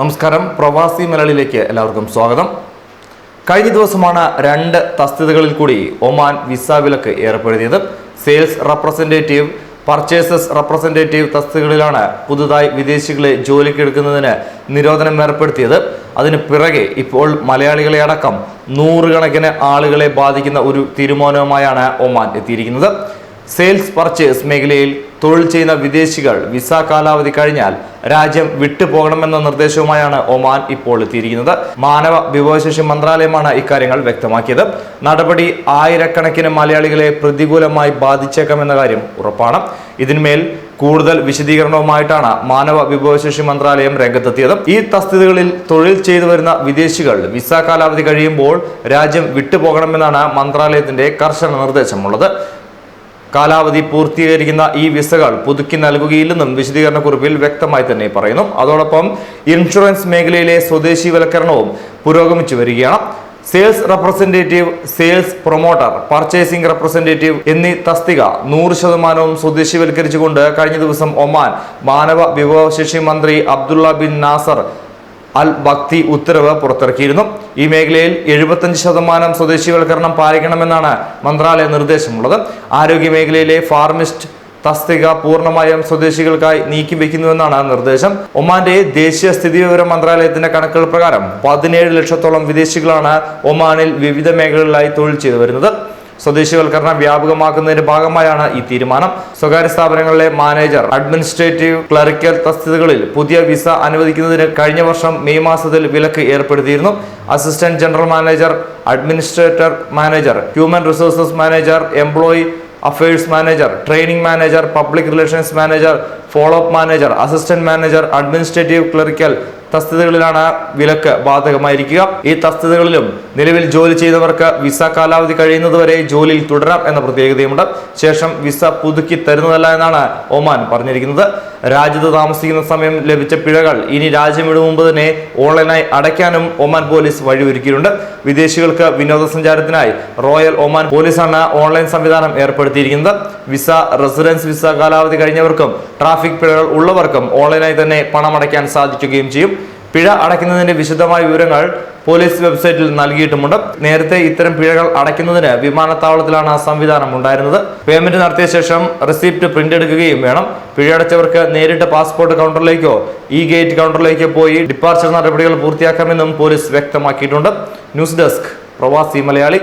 നമസ്കാരം. പ്രവാസി മലയാളിയിലേക്ക് എല്ലാവർക്കും സ്വാഗതം. കഴിഞ്ഞ ദിവസമാണ് രണ്ട് തസ്തികകളിൽ കൂടി ഒമാൻ വിസ വിലക്ക് ഏർപ്പെടുത്തിയത്. സെയിൽസ് റെപ്രസെന്റേറ്റീവ് പർച്ചേസസ് റെപ്രസെന്റേറ്റീവ് തസ്തികകളിലാണ് പുതുതായി വിദേശികളെ ജോലിക്കെടുക്കുന്നതിന് നിരോധനം ഏർപ്പെടുത്തിയത്. അതിന് പിറകെ ഇപ്പോൾ മലയാളികളെ അടക്കം നൂറുകണക്കിന് ആളുകളെ ബാധിക്കുന്ന ഒരു തീരുമാനവുമായാണ് ഒമാൻ എത്തിയിരിക്കുന്നത്. സെയിൽസ് പർച്ചേസ് മേഖലയിൽ തൊഴിൽ ചെയ്യുന്ന വിദേശികൾ വിസ കാലാവധി കഴിഞ്ഞാൽ രാജ്യം വിട്ടുപോകണമെന്ന നിർദ്ദേശവുമായാണ് ഒമാൻ ഇപ്പോൾ എത്തിയിരിക്കുന്നത്. മാനവ വിഭവശേഷി മന്ത്രാലയമാണ് ഇക്കാര്യങ്ങൾ വ്യക്തമാക്കിയത്. നടപടി ആയിരക്കണക്കിന് മലയാളികളെ പ്രതികൂലമായി ബാധിച്ചേക്കാമെന്ന കാര്യം ഉറപ്പാണ്. ഇതിന്മേൽ കൂടുതൽ വിശദീകരണവുമായിട്ടാണ് മാനവ വിഭവശേഷി മന്ത്രാലയം രംഗത്തെത്തിയത്. ഈ തസ്തികകളിൽ തൊഴിൽ ചെയ്തു വരുന്ന വിദേശികൾ വിസ കാലാവധി കഴിയുമ്പോൾ രാജ്യം വിട്ടുപോകണമെന്നാണ് മന്ത്രാലയത്തിന്റെ കർശന നിർദ്ദേശമുള്ളത്. കാലാവധി പൂർത്തീകരിക്കുന്ന ഈ വിസകൾ പുതുക്കി നൽകുകയില്ലെന്നും വിശദീകരണക്കുറിപ്പിൽ വ്യക്തമായി തന്നെ പറയുന്നു. അതോടൊപ്പം ഇൻഷുറൻസ് മേഖലയിലെ സ്വദേശിവൽക്കരണവും പുരോഗമിച്ചു വരികയാണ്. Sales representative sales promoter purchasing representative എന്നീ തസ്തിക നൂറ് ശതമാനവും സ്വദേശിവൽക്കരിച്ചുകൊണ്ട് കഴിഞ്ഞ ദിവസം ഒമാൻ മാനവ വിഭവശേഷി മന്ത്രി അബ്ദുള്ള ബിൻ നാസർ അൽ ഭക്തി ഉത്തരവ് പുറത്തിറക്കിയിരുന്നു. ഈ മേഖലയിൽ എഴുപത്തഞ്ച് ശതമാനം സ്വദേശിവൽക്കരണം പാലിക്കണമെന്നാണ് മന്ത്രാലയ നിർദ്ദേശമുള്ളത്. ആരോഗ്യ മേഖലയിലെ ഫാർമിസ്റ്റ് തസ്തിക പൂർണമായും സ്വദേശികൾക്കായി നീക്കി വെക്കുന്നുവെന്നാണ് നിർദ്ദേശം. ഒമാന്റെ ദേശീയ സ്ഥിതിവിവര മന്ത്രാലയത്തിന്റെ കണക്കുകൾ പ്രകാരം പതിനേഴ് ലക്ഷത്തോളം വിദേശികളാണ് ഒമാനിൽ വിവിധ മേഖലകളിലായി തൊഴിൽ ചെയ്തു വരുന്നത് സ്വദേശിവൽക്കരണം വ്യാപകമാക്കുന്നതിന്റെ ഭാഗമായാണ് ഈ തീരുമാനം. സ്വകാര്യ സ്ഥാപനങ്ങളിലെ മാനേജർ അഡ്മിനിസ്ട്രേറ്റീവ് ക്ലറിക്കൽ തസ്തികകളിൽ പുതിയ വിസ അനുവദിക്കുന്നതിന് കഴിഞ്ഞ വർഷം മെയ് മാസത്തിൽ വിലക്ക് ഏർപ്പെടുത്തിയിരുന്നു. Assistant general manager administrator manager human resources manager employee affairs manager training manager public relations manager follow up manager assistant manager administrative clerical തസ്തികകളിലാണ് വിലക്ക് ബാധകമായിരിക്കുക. ഈ തസ്തികകളിലും നിലവിൽ ജോലി ചെയ്യുന്നവർക്ക് വിസ കാലാവധി കഴിയുന്നതുവരെ ജോലിയിൽ തുടരാം എന്ന പ്രത്യേകതയുമുണ്ട്. ശേഷം വിസ പുതുക്കി തരുന്നതല്ല എന്നാണ് ഒമാൻ പറഞ്ഞിരിക്കുന്നത്. രാജ്യത്ത് താമസിക്കുന്ന സമയം ലഭിച്ച പിഴകൾ ഇനി രാജ്യം വിടും തന്നെ ഓൺലൈനായി അടയ്ക്കാനും ഒമാൻ പോലീസ് വഴിയൊരുക്കിയിട്ടുണ്ട്. വിദേശികൾക്ക് വിനോദസഞ്ചാരത്തിനായി റോയൽ ഒമാൻ പോലീസാണ് ഓൺലൈൻ സംവിധാനം ഏർപ്പെടുത്തിയിരിക്കുന്നത്. വിസ റെസിഡൻസ് വിസ കാലാവധി കഴിഞ്ഞവർക്കും ട്രാഫിക് പിഴകൾ ഉള്ളവർക്കും ഓൺലൈനായി തന്നെ പണമടയ്ക്കാൻ സാധിക്കുകയും ചെയ്യും. പിഴ അടയ്ക്കുന്നതിന്റെ വിശദമായ വിവരങ്ങൾ പോലീസ് വെബ്സൈറ്റിൽ നൽകിയിട്ടുമുണ്ട്. നേരത്തെ ഇത്തരം പിഴകൾ അടയ്ക്കുന്നതിന് വിമാനത്താവളത്തിലാണ് ആ സംവിധാനം ഉണ്ടായിരുന്നത്. പേയ്മെന്റ് നടത്തിയ ശേഷം റെസിപ്റ്റ് പ്രിന്റ് എടുക്കുകയും വേണം. പിഴയടച്ചവർക്ക് നേരിട്ട് പാസ്പോർട്ട് കൗണ്ടറിലേക്കോ ഇ ഗേറ്റ് കൗണ്ടറിലേക്കോ പോയി ഡിപ്പാർച്ചർ നടപടികൾ പൂർത്തിയാക്കാമെന്നും പോലീസ് വ്യക്തമാക്കിയിട്ടുണ്ട്. News desk Pravasi Malayali.